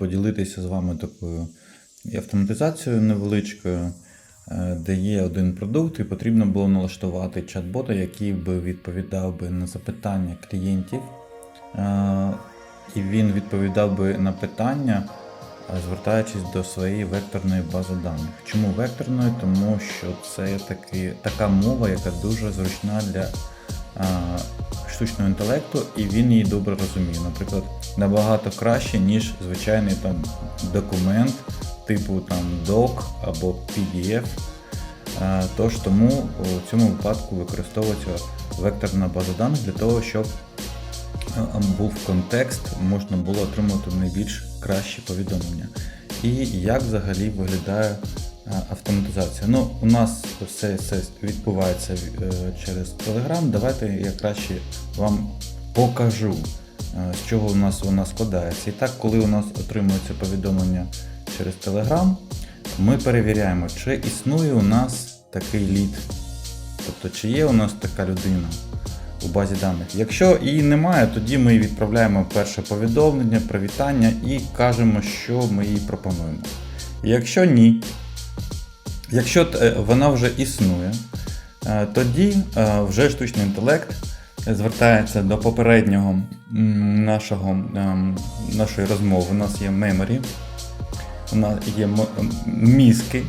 поділитися з вами такою автоматизацією невеличкою, е, де є один продукт, і потрібно було налаштувати чат-бота, який би відповідав би на запитання клієнтів. Е, І він відповідав би на питання, е, звертаючись до своєї векторної бази даних. Чому векторної? Тому що це таки, така мова, яка дуже зручна для штучного інтелекту, і він її добре розуміє. Наприклад, набагато краще, ніж звичайний там документ, типу там doc або PDF. Тож тому у цьому випадку використовується векторна база даних для того, щоб був контекст, можна було отримати найбільш кращі повідомлення. І як взагалі виглядає автоматизація? Ну, у нас все, все відбувається е, через Telegram. Давайте я краще вам покажу, е, з чого у нас вона складається. І так, коли у нас отримується повідомлення через Telegram, ми перевіряємо, чи існує у нас такий лід. Тобто, чи є у нас така людина у базі даних. Якщо її немає, тоді ми відправляємо перше повідомлення, привітання і кажемо, що ми їй пропонуємо. Якщо ні, якщо е, вона вже існує, е, тоді е, вже штучний інтелект звертається до попереднього нашого, ем, нашої розмови. У нас є memory, у нас є мізки.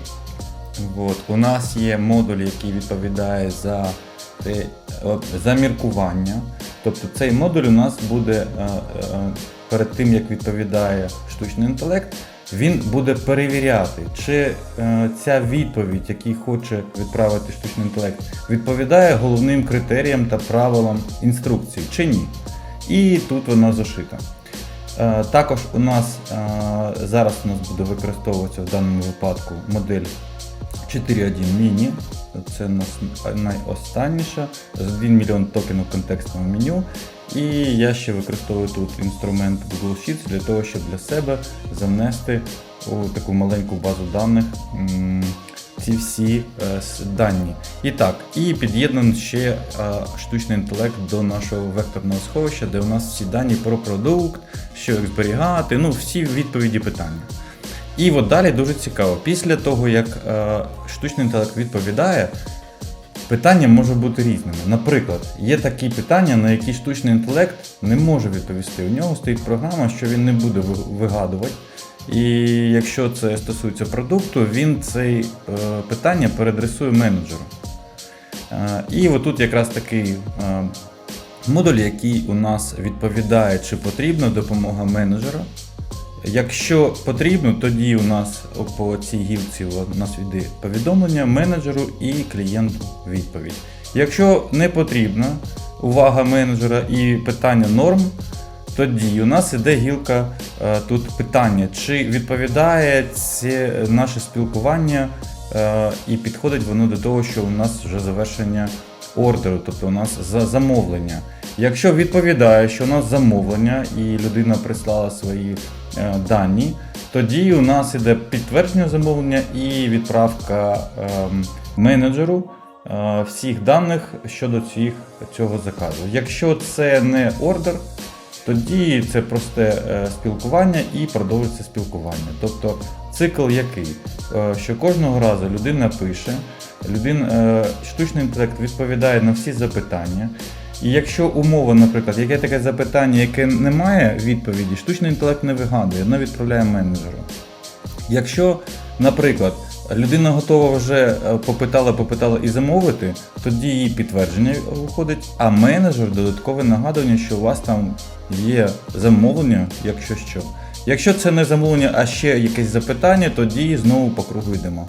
От. У нас є модуль, який відповідає за, за міркування. Тобто цей модуль у нас буде перед тим, як відповідає штучний інтелект, він буде перевіряти, чи е, ця відповідь, який хоче відправити штучний інтелект, відповідає головним критеріям та правилам інструкції, чи ні. І тут вона зашита. Е, Також у нас е, зараз у нас буде використовуватися в даному випадку модель 4.1 Mini. Це найостанніша з 1 мільйон токенів контекстного меню. І я ще використовую тут інструмент Google Sheets для того, щоб для себе занести у таку маленьку базу даних ці всі е, дані. І так, і під'єднаний ще е, штучний інтелект до нашого векторного сховища, де у нас всі дані про продукт, що їх зберігати, ну всі відповіді питання. І от далі дуже цікаво. Після того, як е, штучний інтелект відповідає, питання може бути різними. Наприклад, є такі питання, на які штучний інтелект не може відповісти. У нього стоїть програма, що він не буде вигадувати. І якщо це стосується продукту, він це е, питання переадресує менеджеру. Е, і отут якраз такий е, модуль, який у нас відповідає, чи потрібна допомога менеджера. Якщо потрібно, тоді у нас по цій гілці у нас йде повідомлення менеджеру і клієнту відповідь. Якщо не потрібна увага менеджера і питання норм, тоді у нас іде гілка е, тут питання, чи відповідає це наше спілкування е, і підходить воно до того, що у нас вже завершення ордеру, тобто у нас замовлення. Якщо відповідає, що у нас замовлення і людина прислала свої е, дані, тоді у нас іде підтвердження замовлення і відправка ем, менеджеру е, всіх даних щодо цих, цього заказу. Якщо це не ордер, тоді це просте е, спілкування і продовжується спілкування. Тобто цикл який? Е, Що кожного разу людина пише, людина, е, штучний інтелект відповідає на всі запитання. І якщо умова, наприклад, яке таке запитання, яке не має відповіді, штучний інтелект не вигадує, воно відправляє менеджеру. Якщо, наприклад, людина готова вже е, попитала, попитала і замовити, тоді її підтвердження виходить, а менеджер додаткове нагадування, що у вас там є замовлення, якщо що. Якщо це не замовлення, а ще якесь запитання, тоді знову по кругу йдемо.